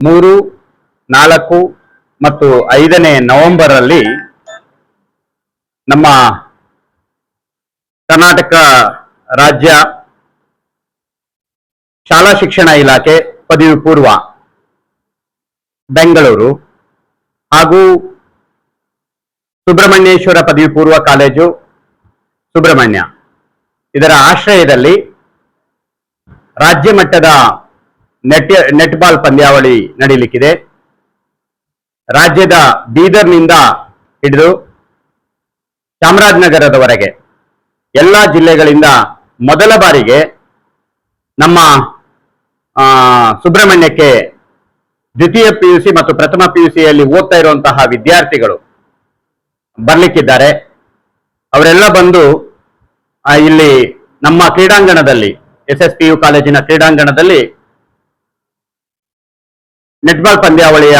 ಮೂರು, ನಾಲ್ಕು ಮತ್ತು ಐದನೇ ನವೆಂಬರ್ ಅಲ್ಲಿ ನಮ್ಮ ಕರ್ನಾಟಕ ರಾಜ್ಯ ಶಾಲಾ ಶಿಕ್ಷಣ ಇಲಾಖೆ ಪದವಿ ಪೂರ್ವ ಬೆಂಗಳೂರು ಹಾಗೂ ಸುಬ್ರಹ್ಮಣ್ಯೇಶ್ವರ ಪದವಿ ಪೂರ್ವ ಕಾಲೇಜು ಸುಬ್ರಹ್ಮಣ್ಯ. ಇದರ ಆಶ್ರಯದಲ್ಲಿ ರಾಜ್ಯ ಮಟ್ಟದ ನೆಟ್ ನೆಟ್ಬಾಲ್ ಪಂದ್ಯಾವಳಿ ನಡೀಲಿಕ್ಕಿದೆ. ರಾಜ್ಯದ ಬೀದರ್ನಿಂದ ಹಿಡಿದು ಚಾಮರಾಜನಗರದವರೆಗೆ ಎಲ್ಲ ಜಿಲ್ಲೆಗಳಿಂದ ಮೊದಲ ಬಾರಿಗೆ ನಮ್ಮ ಸುಬ್ರಹ್ಮಣ್ಯಕ್ಕೆ ದ್ವಿತೀಯ ಪಿ ಯು ಸಿ ಮತ್ತು ಪ್ರಥಮ ಪಿ ಯು ಸಿಯಲ್ಲಿ ಓದ್ತಾ ಇರುವಂತಹ ವಿದ್ಯಾರ್ಥಿಗಳು ಬರ್ಲಿಕ್ಕಿದ್ದಾರೆ. ಅವರೆಲ್ಲ ಬಂದು ಇಲ್ಲಿ ನಮ್ಮ ಕ್ರೀಡಾಂಗಣದಲ್ಲಿ, ಎಸ್ ಎಸ್ ಪಿ ಯು ಕಾಲೇಜಿನ ಕ್ರೀಡಾಂಗಣದಲ್ಲಿ ನೆಟ್ಬಾಲ್ ಪಂದ್ಯಾವಳಿಯ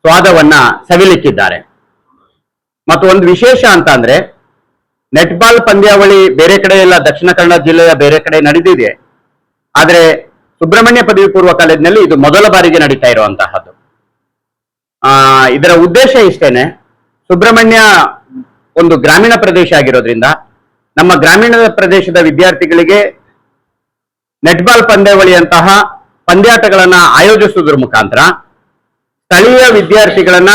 ಸ್ವಾದವನ್ನ ಸವಿಲಿಕ್ಕಿದ್ದಾರೆ. ಮತ್ತು ಒಂದು ವಿಶೇಷ ಅಂತ ಅಂದ್ರೆ, ನೆಟ್ಬಾಲ್ ಪಂದ್ಯಾವಳಿ ಬೇರೆ ಕಡೆ ಎಲ್ಲ ದಕ್ಷಿಣ ಕನ್ನಡ ಜಿಲ್ಲೆಯ ಬೇರೆ ಕಡೆ ನಡೆದಿದೆ. ಆದರೆ, ಸುಬ್ರಹ್ಮಣ್ಯ ಪದವಿ ಪೂರ್ವ ಕಾಲೇಜಿನಲ್ಲಿ ಇದು ಮೊದಲ ಬಾರಿಗೆ ನಡೀತಾ ಇರುವಂತಹದ್ದು. ಆ, ಇದರ ಉದ್ದೇಶ ಇಷ್ಟೇನೆ, ಸುಬ್ರಹ್ಮಣ್ಯ ಒಂದು ಗ್ರಾಮೀಣ ಪ್ರದೇಶ ಆಗಿರೋದ್ರಿಂದ, ನಮ್ಮ ಗ್ರಾಮೀಣ ಪ್ರದೇಶದ ವಿದ್ಯಾರ್ಥಿಗಳಿಗೆ ನೆಟ್ಬಾಲ್ ಪಂದ್ಯಾವಳಿಯಂತಹ ಪಂದ್ಯಾಟಗಳನ್ನ ಆಯೋಜಿಸುವುದರ ಮುಖಾಂತರ ಸ್ಥಳೀಯ ವಿದ್ಯಾರ್ಥಿಗಳನ್ನ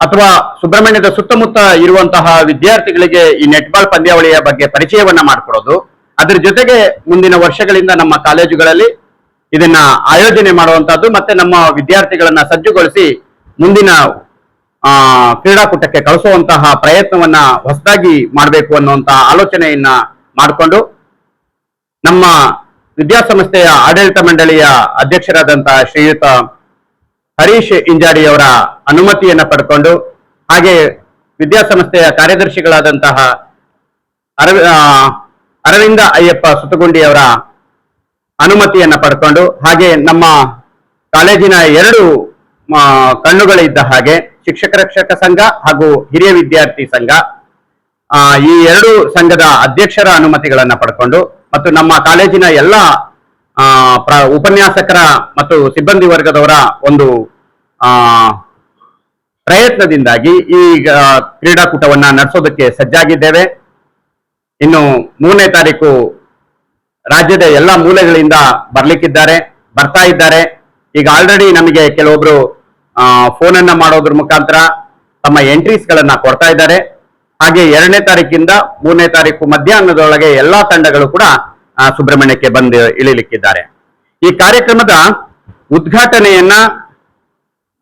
ಅಥವಾ ಸುಬ್ರಹ್ಮಣ್ಯದ ಸುತ್ತಮುತ್ತ ಇರುವಂತಹ ವಿದ್ಯಾರ್ಥಿಗಳಿಗೆ ಈ ನೆಟ್ಬಾಲ್ ಪಂದ್ಯಾವಳಿಯ ಬಗ್ಗೆ ಪರಿಚಯವನ್ನ ಮಾಡಿಕೊಡೋದು. ಅದರ ಜೊತೆಗೆ ಮುಂದಿನ ವರ್ಷಗಳಿಂದ ನಮ್ಮ ಕಾಲೇಜುಗಳಲ್ಲಿ ಇದನ್ನ ಆಯೋಜನೆ ಮಾಡುವಂತಹದ್ದು ಮತ್ತೆ ನಮ್ಮ ವಿದ್ಯಾರ್ಥಿಗಳನ್ನ ಸಜ್ಜುಗೊಳಿಸಿ ಮುಂದಿನ, ಆ, ಕ್ರೀಡಾಕೂಟಕ್ಕೆ ಕಳಿಸುವಂತಹ ಪ್ರಯತ್ನವನ್ನ ಹೊಸದಾಗಿ ಮಾಡಬೇಕು ಅನ್ನುವಂತಹ ಆಲೋಚನೆಯನ್ನ ಮಾಡಿಕೊಂಡು ನಮ್ಮ ವಿದ್ಯಾಸಂಸ್ಥೆಯ ಆಡಳಿತ ಮಂಡಳಿಯ ಅಧ್ಯಕ್ಷರಾದಂತಹ ಶ್ರೀಯುತ ಹರೀಶ್ ಇಂಜಾಡಿ ಅವರ ಅನುಮತಿಯನ್ನ ಪಡ್ಕೊಂಡು, ಹಾಗೆ ವಿದ್ಯಾಸಂಸ್ಥೆಯ ಕಾರ್ಯದರ್ಶಿಗಳಾದಂತಹ ಅರವಿ ಅರವಿಂದ ಅಯ್ಯಪ್ಪ ಸುತಗುಂಡಿಯವರ ಅವರ ಅನುಮತಿಯನ್ನ ಪಡ್ಕೊಂಡು, ಹಾಗೆ ನಮ್ಮ ಕಾಲೇಜಿನ ಎರಡು ಕಣ್ಣುಗಳಿದ್ದ ಹಾಗೆ ಶಿಕ್ಷಕ ರಕ್ಷಕ ಸಂಘ ಹಾಗೂ ಹಿರಿಯ ವಿದ್ಯಾರ್ಥಿ ಸಂಘ ಈ ಎರಡು ಸಂಘದ ಅಧ್ಯಕ್ಷರ ಅನುಮತಿಗಳನ್ನ ಪಡ್ಕೊಂಡು ಮತ್ತು ನಮ್ಮ ಕಾಲೇಜಿನ ಎಲ್ಲ ಉಪನ್ಯಾಸಕರ ಮತ್ತು ಸಿಬ್ಬಂದಿ ವರ್ಗದವರ ಒಂದು ಪ್ರಯತ್ನದಿಂದಾಗಿ ಈ ಕ್ರೀಡಾಕೂಟವನ್ನ ನಡೆಸೋದಕ್ಕೆ ಸಜ್ಜಾಗಿದ್ದೇವೆ. ಇನ್ನು ಮೂರನೇ ತಾರೀಕು ರಾಜ್ಯದ ಎಲ್ಲ ಮೂಲೆಗಳಿಂದ ಬರ್ಲಿಕ್ಕಿದ್ದಾರೆ, ಬರ್ತಾ ಇದ್ದಾರೆ. ಈಗ ಆಲ್ರೆಡಿ ನಮಗೆ ಕೆಲವೊಬ್ರು ಫೋನ್ ಅನ್ನ ಮಾಡೋದ್ರ ಮುಖಾಂತರ ತಮ್ಮ ಎಂಟ್ರೀಸ್ ಗಳನ್ನ ಕೊಡ್ತಾ ಇದ್ದಾರೆ. ಹಾಗೆ ಎರಡನೇ ತಾರೀಕಿಂದ ಮೂರನೇ ತಾರೀಕು ಮಧ್ಯಾಹ್ನದೊಳಗೆ ಎಲ್ಲಾ ತಂಡಗಳು ಕೂಡ ಸುಬ್ರಹ್ಮಣ್ಯಕ್ಕೆ ಬಂದು ಇಳಿಲಿಕ್ಕಿದ್ದಾರೆ. ಈ ಕಾರ್ಯಕ್ರಮದ ಉದ್ಘಾಟನೆಯನ್ನ,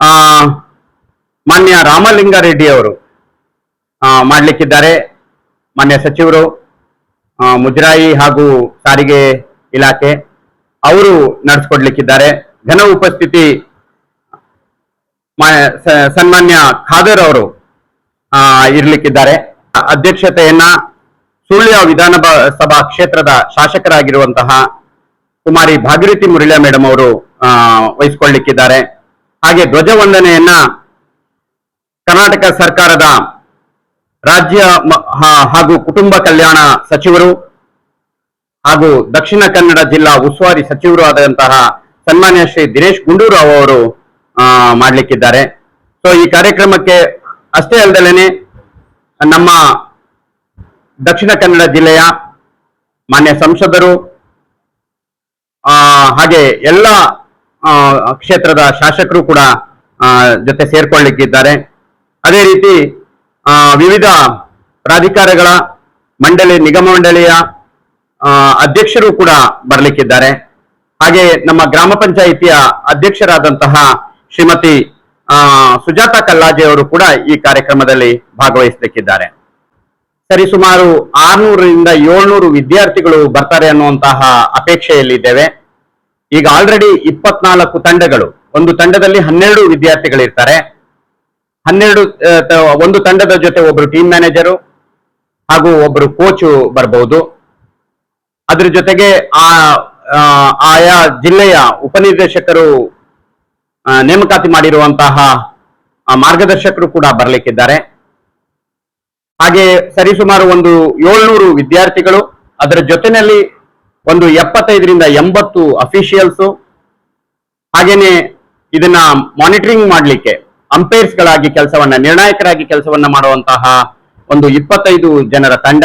ಆ, ಮಾನ್ಯ ರಾಮಲಿಂಗಾರೆಡ್ಡಿ ಅವರು ಮಾಡಲಿಕ್ಕಿದ್ದಾರೆ. ಮಾನ್ಯ ಸಚಿವರು ಮುಜರಾಯಿ ಹಾಗೂ ಸಾರಿಗೆ ಇಲಾಖೆ, ಅವರು ನಡೆಸ್ಕೊಡ್ಲಿಕ್ಕಿದ್ದಾರೆ. ಘನ ಉಪಸ್ಥಿತಿ ಸನ್ಮಾನ್ಯ ಖಾದರ್ ಅವರು ಇರ್ಲಿಕ್ಕಿದ್ದಾರೆ. ಅಧ್ಯಕ್ಷತೆಯನ್ನ ಸುಳ್ಯ ವಿಧಾನ ಸಭಾ ಕ್ಷೇತ್ರದ ಶಾಸಕರಾಗಿರುವಂತಹ ಕುಮಾರಿ ಭಾಗೀರಥಿ ಮುರಳಿಯ ಮೇಡಮ್ ಅವರು ಆ, ವಹಿಸ್ಕೊಳ್ಳಿಕ್ಕಿದ್ದಾರೆ ಹಾಗೆ ಧ್ವಜವಂದನೆಯನ್ನ ಕರ್ನಾಟಕ ಸರ್ಕಾರದ ರಾಜ್ಯ ಹಾಗೂ ಕುಟುಂಬ ಕಲ್ಯಾಣ ಸಚಿವರು ಹಾಗೂ ದಕ್ಷಿಣ ಕನ್ನಡ ಜಿಲ್ಲಾ ಉಸ್ತುವಾರಿ ಸಚಿವರು ಆದಂತಹ ಸನ್ಮಾನ್ಯ ಶ್ರೀ ದಿನೇಶ್ ಗುಂಡೂರಾವ್ ಅವರು ಮಾಡ್ಲಿಕ್ಕಿದ್ದಾರೆ. ಸೊ ಈ ಕಾರ್ಯಕ್ರಮಕ್ಕೆ ಅಷ್ಟೇ ಅಲ್ಲದೇನೆ ನಮ್ಮ ದಕ್ಷಿಣ ಕನ್ನಡ ಜಿಲ್ಲೆಯ ಮಾನ್ಯ ಸಂಸದರು ಹಾಗೆ ಎಲ್ಲ ಕ್ಷೇತ್ರದ ಶಾಸಕರು ಕೂಡ ಜೊತೆ ಸೇರ್ಕೊಳ್ಳಿಕ್ಕಿದ್ದಾರೆ. ಅದೇ ರೀತಿ ವಿವಿಧ ಪ್ರಾಧಿಕಾರಗಳ ಮಂಡಳಿ, ನಿಗಮ ಮಂಡಳಿಯ ಅಧ್ಯಕ್ಷರು ಕೂಡ ಬರಲಿಕ್ಕಿದ್ದಾರೆ. ಹಾಗೆ ನಮ್ಮ ಗ್ರಾಮ ಪಂಚಾಯಿತಿಯ ಅಧ್ಯಕ್ಷರಾದಂತಹ ಶ್ರೀಮತಿ ಆ, ಸುಜಾತ ಕಲ್ಲಾಜೆ ಅವರು ಕೂಡ ಈ ಕಾರ್ಯಕ್ರಮದಲ್ಲಿ ಭಾಗವಹಿಸಲಿಕ್ಕಿದ್ದಾರೆ ಸರಿ ಸುಮಾರು ಆರ್ನೂರರಿಂದ ಏಳ್ನೂರು ವಿದ್ಯಾರ್ಥಿಗಳು ಬರ್ತಾರೆ ಅನ್ನುವಂತಹ ಅಪೇಕ್ಷೆಯಲ್ಲಿದ್ದೇವೆ. ಈಗ ಆಲ್ರೆಡಿ ಇಪ್ಪತ್ನಾಲ್ಕು ತಂಡಗಳು ಒಂದು ತಂಡದಲ್ಲಿ ಹನ್ನೆರಡು ವಿದ್ಯಾರ್ಥಿಗಳಿರ್ತಾರೆ. ಹನ್ನೆರಡು ಒಂದು ತಂಡದ ಜೊತೆ ಒಬ್ಬರು ಟೀಮ್ ಮ್ಯಾನೇಜರು ಹಾಗೂ ಒಬ್ಬರು ಕೋಚು ಬರಬಹುದು ಅದ್ರ ಜೊತೆಗೆ ಆ ಆಯಾ ಜಿಲ್ಲೆಯ ಉಪನಿರ್ದೇಶಕರು ನೇಮಕಾತಿ ಮಾಡಿರುವಂತಹ ಮಾರ್ಗದರ್ಶಕರು ಕೂಡ ಬರಲಿಕ್ಕಿದ್ದಾರೆ. ಹಾಗೆ ಸರಿಸುಮಾರು ಒಂದು ಏಳ್ನೂರು ವಿದ್ಯಾರ್ಥಿಗಳು, ಅದರ ಜೊತೆನಲ್ಲಿ ಒಂದು ಎಪ್ಪತ್ತೈದರಿಂದ ಎಂಬತ್ತು ಅಫಿಷಿಯಲ್ಸು, ಹಾಗೇನೆ ಇದನ್ನ ಮಾನಿಟರಿಂಗ್ ಮಾಡ್ಲಿಕ್ಕೆ ಅಂಪೈರ್ಸ್ ಗಳಾಗಿ ಕೆಲಸವನ್ನ, ನಿರ್ಣಾಯಕರಾಗಿ ಕೆಲಸವನ್ನ ಮಾಡುವಂತಹ ಒಂದು ಇಪ್ಪತ್ತೈದು ಜನರ ತಂಡ,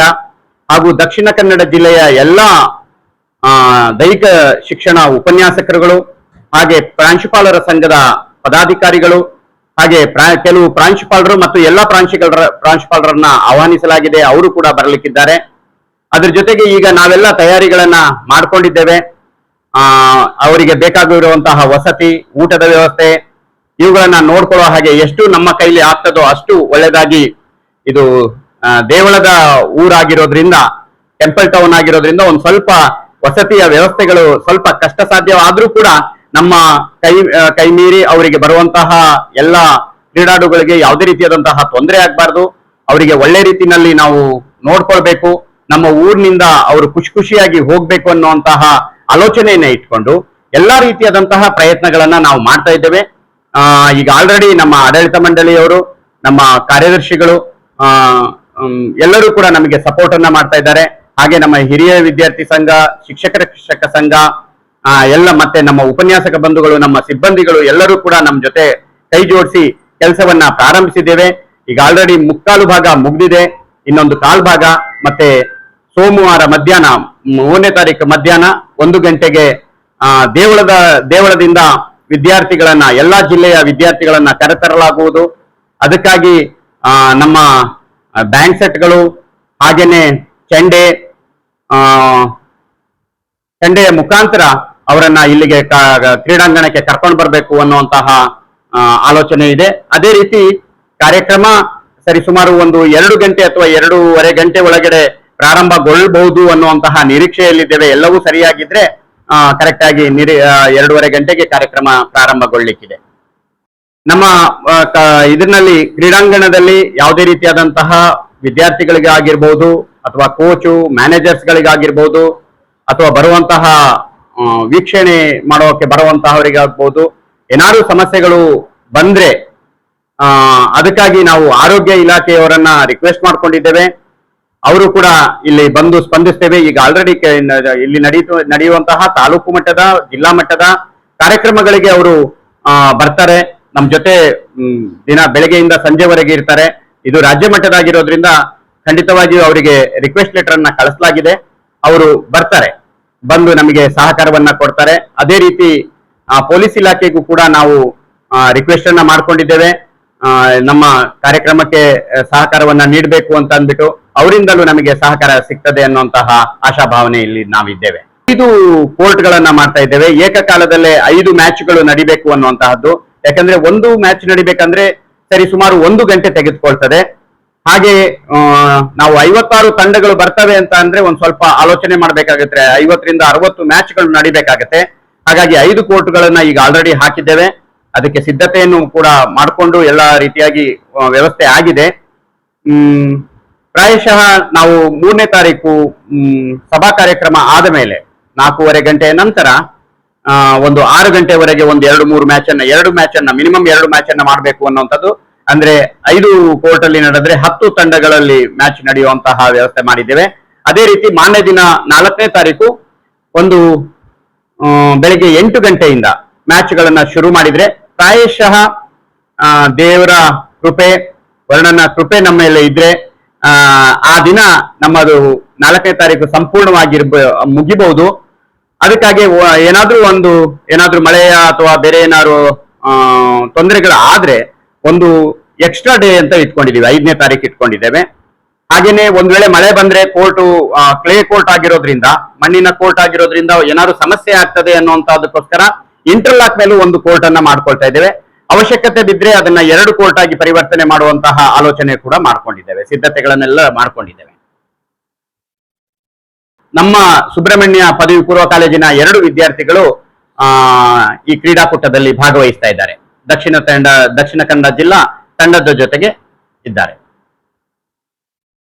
ಹಾಗೂ ದಕ್ಷಿಣ ಕನ್ನಡ ಜಿಲ್ಲೆಯ ಎಲ್ಲ ದೈಹಿಕ ಶಿಕ್ಷಣ ಉಪನ್ಯಾಸಕರುಗಳು ಹಾಗೆ ಪ್ರಾಂಶುಪಾಲರ ಸಂಘದ ಪದಾಧಿಕಾರಿಗಳು ಹಾಗೆ ಕೆಲವು ಪ್ರಾಂಶುಪಾಲರು ಮತ್ತು ಎಲ್ಲಾ ಪ್ರಾಂಶುಪಾಲರ, ಪ್ರಾಂಶುಪಾಲರನ್ನ ಆಹ್ವಾನಿಸಲಾಗಿದೆ. ಅವರು ಕೂಡ ಬರಲಿಕ್ಕಿದ್ದಾರೆ. ಅದ್ರ ಜೊತೆಗೆ ಈಗ ನಾವೆಲ್ಲ ತಯಾರಿಗಳನ್ನ ಮಾಡ್ಕೊಂಡಿದ್ದೇವೆ. ಆ, ಅವರಿಗೆ ಬೇಕಾಗಿರುವಂತಹ ವಸತಿ, ಊಟದ ವ್ಯವಸ್ಥೆ, ಇವುಗಳನ್ನ ನೋಡ್ಕೊಳ್ಳೋ ಹಾಗೆ ಎಷ್ಟು ನಮ್ಮ ಕೈಲಿ ಆಗ್ತದೋ ಅಷ್ಟು ಒಳ್ಳೆಯದಾಗಿ ಇದು ದೇವಳದ ಊರಾಗಿರೋದ್ರಿಂದ, ಟೆಂಪಲ್ ಟೌನ್ ಆಗಿರೋದ್ರಿಂದ ಒಂದು ಸ್ವಲ್ಪ ವಸತಿಯ ವ್ಯವಸ್ಥೆಗಳು ಸ್ವಲ್ಪ ಕಷ್ಟ ಸಾಧ್ಯವಾದ್ರೂ ಕೂಡ ನಮ್ಮ ಕೈ ಕೈಮೀರಿ ಅವರಿಗೆ ಬರುವಂತಹ ಎಲ್ಲ ಕ್ರೀಡಾಡುಗಳಿಗೆ ಯಾವುದೇ ರೀತಿಯಾದಂತಹ ತೊಂದರೆ ಆಗ್ಬಾರ್ದು. ಅವರಿಗೆ ಒಳ್ಳೆ ರೀತಿನಲ್ಲಿ ನಾವು ನೋಡ್ಕೊಳ್ಬೇಕು. ನಮ್ಮ ಊರಿನಿಂದ ಅವರು ಖುಷಿ ಖುಷಿಯಾಗಿ ಹೋಗ್ಬೇಕು ಅನ್ನುವಂತಹ ಆಲೋಚನೆಯನ್ನ ಇಟ್ಕೊಂಡು ಎಲ್ಲಾ ರೀತಿಯಾದಂತಹ ಪ್ರಯತ್ನಗಳನ್ನ ನಾವು ಮಾಡ್ತಾ ಇದ್ದೇವೆ. ಈಗ ಆಲ್ರೆಡಿ ನಮ್ಮ ಆಡಳಿತ ಮಂಡಳಿಯವರು, ನಮ್ಮ ಕಾರ್ಯದರ್ಶಿಗಳು ಎಲ್ಲರೂ ಕೂಡ ನಮಗೆ ಸಪೋರ್ಟ್ ಅನ್ನ ಮಾಡ್ತಾ ಇದ್ದಾರೆ. ಹಾಗೆ ನಮ್ಮ ಹಿರಿಯ ವಿದ್ಯಾರ್ಥಿ ಸಂಘ, ಶಿಕ್ಷಕರ ಶಿಕ್ಷಕ ಸಂಘ ಆ, ಎಲ್ಲ ಮತ್ತೆ ನಮ್ಮ ಉಪನ್ಯಾಸಕ ಬಂಧುಗಳು ನಮ್ಮ ಸಿಬ್ಬಂದಿಗಳು ಎಲ್ಲರೂ ಕೂಡ ನಮ್ಮ ಜೊತೆ ಕೈ ಜೋಡಿಸಿ ಕೆಲಸವನ್ನ ಪ್ರಾರಂಭಿಸಿದ್ದೇವೆ. ಈಗ ಆಲ್ರೆಡಿ ಮುಕ್ಕಾಲು ಭಾಗ ಮುಗ್ದಿದೆ. ಇನ್ನೊಂದು ಕಾಲ್ ಭಾಗ. ಮತ್ತೆ ಸೋಮವಾರ ಮಧ್ಯಾಹ್ನ ಮೂರನೇ ತಾರೀಕು ಮಧ್ಯಾಹ್ನ ಒಂದು ಗಂಟೆಗೆ ಆ, ದೇವಳದ ದೇವಳದಿಂದ ವಿದ್ಯಾರ್ಥಿಗಳನ್ನ ಎಲ್ಲಾ ಜಿಲ್ಲೆಯ ವಿದ್ಯಾರ್ಥಿಗಳನ್ನ ಕರೆತರಲಾಗುವುದು. ಅದಕ್ಕಾಗಿ ಆ, ನಮ್ಮ ಬ್ಯಾಂಕ್ ಸೆಟ್ಗಳು ಹಾಗೇನೆ ಚಂಡೆ ಆ ಚಂಡೆಯ ಮುಖಾಂತರ ಅವರನ್ನ ಇಲ್ಲಿಗೆ ಕ್ರೀಡಾಂಗಣಕ್ಕೆ ಕರ್ಕೊಂಡು ಬರಬೇಕು ಅನ್ನುವಂತಹ ಆಲೋಚನೆ ಇದೆ. ಅದೇ ರೀತಿ ಕಾರ್ಯಕ್ರಮ ಸರಿಸುಮಾರು ಒಂದು ಎರಡು ಗಂಟೆ ಅಥವಾ ಎರಡೂವರೆ ಗಂಟೆ ಒಳಗಡೆ ಪ್ರಾರಂಭಗೊಳ್ಳಬಹುದು ಅನ್ನುವಂತಹ ನಿರೀಕ್ಷೆಯಲ್ಲಿದ್ದೇವೆ. ಎಲ್ಲವೂ ಸರಿಯಾಗಿದ್ರೆ ಕರೆಕ್ಟ್ ಆಗಿ ನಿರಿ ಎರಡೂವರೆ ಗಂಟೆಗೆ ಕಾರ್ಯಕ್ರಮ ಪ್ರಾರಂಭಗೊಳ್ಳಿಕ್ಕಿದೆ. ನಮ್ಮ ಇದರಲ್ಲಿ ಕ್ರೀಡಾಂಗಣದಲ್ಲಿ ಯಾವುದೇ ರೀತಿಯಾದಂತಹ ವಿದ್ಯಾರ್ಥಿಗಳಿಗೆ ಆಗಿರ್ಬೋದು ಅಥವಾ ಕೋಚು ಮ್ಯಾನೇಜರ್ಸ್ ಗಳಿಗಾಗಿರ್ಬೋದು ಅಥವಾ ಬರುವಂತಹ ವೀಕ್ಷಣೆ ಮಾಡೋಕೆ ಬರುವಂತಹವರಿಗಾಗ್ಬೋದು. ಏನಾದ್ರು ಸಮಸ್ಯೆಗಳು ಬಂದ್ರೆ ಅದಕ್ಕಾಗಿ ನಾವು ಆರೋಗ್ಯ ಇಲಾಖೆಯವರನ್ನ ರಿಕ್ವೆಸ್ಟ್ ಮಾಡ್ಕೊಂಡಿದ್ದೇವೆ. ಅವರು ಕೂಡ ಇಲ್ಲಿ ಬಂದು ಸ್ಪಂದಿಸ್ತೇವೆ. ಈಗ ಆಲ್ರೆಡಿ ಇಲ್ಲಿ ನಡೆಯಿತು ನಡೆಯುವಂತಹ ತಾಲೂಕು ಮಟ್ಟದ, ಜಿಲ್ಲಾ ಮಟ್ಟದ ಕಾರ್ಯಕ್ರಮಗಳಿಗೆ ಅವರು ಬರ್ತಾರೆ. ನಮ್ಮ ಜೊತೆ ದಿನ ಬೆಳಗ್ಗೆಯಿಂದ ಸಂಜೆವರೆಗೆ ಇರ್ತಾರೆ. ಇದು ರಾಜ್ಯ ಮಟ್ಟದಾಗಿರೋದ್ರಿಂದ ಖಂಡಿತವಾಗಿಯೂ ಅವರಿಗೆ ರಿಕ್ವೆಸ್ಟ್ ಲೆಟರ್ ಅನ್ನ ಕಳಿಸಲಾಗಿದೆ. ಅವರು ಬರ್ತಾರೆ. ಬಂದು ನಮಗೆ ಸಹಕಾರವನ್ನ ಕೊಡ್ತಾರೆ. ಅದೇ ರೀತಿ ಪೊಲೀಸ್ ಇಲಾಖೆಗೂ ಕೂಡ ನಾವು ರಿಕ್ವೆಸ್ಟ್ ಅನ್ನ ಮಾಡ್ಕೊಂಡಿದ್ದೇವೆ. ನಮ್ಮ ಕಾರ್ಯಕ್ರಮಕ್ಕೆ ಸಹಕಾರವನ್ನ ನೀಡಬೇಕು ಅಂತ ಅಂದ್ಬಿಟ್ಟು ಅವರಿಂದಲೂ ನಮಗೆ ಸಹಕಾರ ಸಿಗ್ತದೆ ಅನ್ನುವಂತಹ ಆಶಾಭಾವನೆ ಇಲ್ಲಿ ನಾವಿದ್ದೇವೆ. ಐದು ಕೋರ್ಟ್ ಗಳನ್ನ ಮಾಡ್ತಾ ಇದ್ದೇವೆ. ಏಕಕಾಲದಲ್ಲೇ ಐದು ಮ್ಯಾಚ್ಗಳು ನಡಿಬೇಕು ಅನ್ನುವಂತಹದ್ದು. ಯಾಕಂದ್ರೆ ಒಂದು ಮ್ಯಾಚ್ ನಡಿಬೇಕಂದ್ರೆ ಸರಿ ಸುಮಾರು ಒಂದು ಗಂಟೆ ತೆಗೆದುಕೊಳ್ತದೆ. ಹಾಗೆ ನಾವು ಐವತ್ತಾರು ತಂಡಗಳು ಬರ್ತವೆ ಅಂತ ಅಂದ್ರೆ ಒಂದ್ ಸ್ವಲ್ಪ ಆಲೋಚನೆ ಮಾಡ್ಬೇಕಾಗತ್ತೆ. ಐವತ್ತರಿಂದ ಅರವತ್ತು ಮ್ಯಾಚ್ಗಳು ನಡಿಬೇಕಾಗತ್ತೆ. ಹಾಗಾಗಿ ಐದು ಕೋರ್ಟ್ಗಳನ್ನ ಈಗ ಆಲ್ರೆಡಿ ಹಾಕಿದ್ದೇವೆ. ಅದಕ್ಕೆ ಸಿದ್ಧತೆಯನ್ನು ಕೂಡ ಮಾಡಿಕೊಂಡು ಎಲ್ಲ ರೀತಿಯಾಗಿ ವ್ಯವಸ್ಥೆ ಆಗಿದೆ. ಹ್ಮ್, ಪ್ರಾಯಶಃ ನಾವು ಮೂರನೇ ತಾರೀಕು ಸಭಾ ಕಾರ್ಯಕ್ರಮ ಆದ ಮೇಲೆ ನಾಲ್ಕೂವರೆ ಗಂಟೆಯ ನಂತರ ಒಂದು ಆರು ಗಂಟೆವರೆಗೆ ಒಂದು ಎರಡು ಮೂರು ಮ್ಯಾಚ್ ಅನ್ನ ಎರಡು ಮ್ಯಾಚ್ ಅನ್ನ ಮಿನಿಮಮ್ ಎರಡು ಮ್ಯಾಚ್ ಅನ್ನ ಮಾಡಬೇಕು ಅನ್ನುವಂಥದ್ದು ಅಂದ್ರೆ ಐದು ಕೋರ್ಟ್ ಅಲ್ಲಿ ನಡೆದ್ರೆ ಹತ್ತು ತಂಡಗಳಲ್ಲಿ ಮ್ಯಾಚ್ ನಡೆಯುವಂತಹ ವ್ಯವಸ್ಥೆ ಮಾಡಿದ್ದೇವೆ. ಅದೇ ರೀತಿ ಮಾನ್ಯ ದಿನ ನಾಲ್ಕನೇ ತಾರೀಕು ಒಂದು ಬೆಳಿಗ್ಗೆ ಎಂಟು ಗಂಟೆಯಿಂದ ಮ್ಯಾಚ್ಗಳನ್ನ ಶುರು ಮಾಡಿದ್ರೆ ಪ್ರಾಯಶಃ ದೇವರ ಕೃಪೆ ವರ್ಣನ ಕೃಪೆ ನಮ್ಮ ಮೇಲೆ ಇದ್ರೆ ಆ, ದಿನ ನಮ್ಮದು ನಾಲ್ಕನೇ ತಾರೀಕು ಸಂಪೂರ್ಣವಾಗಿರ್ಬ ಮುಗಿಬಹುದು. ಅದಕ್ಕಾಗಿ ಏನಾದ್ರೂ ಒಂದು ಏನಾದ್ರೂ ಮಳೆಯ ಅಥವಾ ಬೇರೆ ಏನಾದ್ರು ತೊಂದರೆಗಳು ಆದ್ರೆ ಒಂದು ಎಕ್ಸ್ಟ್ರಾ ಡೇ ಅಂತ ಇಟ್ಕೊಂಡಿದ್ದೀವಿ ಐದನೇ ತಾರೀಕು ಇಟ್ಕೊಂಡಿದ್ದೇವೆ. ಹಾಗೇನೆ ಒಂದ್ ವೇಳೆ ಮಳೆ ಬಂದ್ರೆ ಕೋರ್ಟ್ ಕ್ಲೇ ಕೋರ್ಟ್ ಆಗಿರೋದ್ರಿಂದ, ಮಣ್ಣಿನ ಕೋರ್ಟ್ ಆಗಿರೋದ್ರಿಂದ ಏನಾದ್ರು ಸಮಸ್ಯೆ ಆಗ್ತದೆ ಅನ್ನುವಂತಹದಕ್ಕೋಸ್ಕರ ಇಂಟರ್ಲಾಕ್ ಮೇಲೂ ಒಂದು ಕೋರ್ಟ್ ಅನ್ನ ಮಾಡ್ಕೊಳ್ತಾ ಇದ್ದೇವೆ. ಅವಶ್ಯಕತೆ ಬಿದ್ರೆ ಅದನ್ನ ಎರಡು ಕೋರ್ಟ್ ಆಗಿ ಪರಿವರ್ತನೆ ಮಾಡುವಂತಹ ಆಲೋಚನೆ ಕೂಡ ಮಾಡ್ಕೊಂಡಿದ್ದೇವೆ, ಸಿದ್ಧತೆಗಳನ್ನೆಲ್ಲ ಮಾಡ್ಕೊಂಡಿದ್ದೇವೆ. ನಮ್ಮ ಸುಬ್ರಹ್ಮಣ್ಯ ಪದವಿ ಪೂರ್ವ ಕಾಲೇಜಿನ ಎರಡು ವಿದ್ಯಾರ್ಥಿಗಳು ಈ ಕ್ರೀಡಾಕೂಟದಲ್ಲಿ ಭಾಗವಹಿಸ್ತಾ ಇದ್ದಾರೆ. ದಕ್ಷಿಣ ತಂಡ ದಕ್ಷಿಣ ಕನ್ನಡ ಜಿಲ್ಲಾ ತಂಡದ ಜೊತೆಗೆ ಇದ್ದಾರೆ.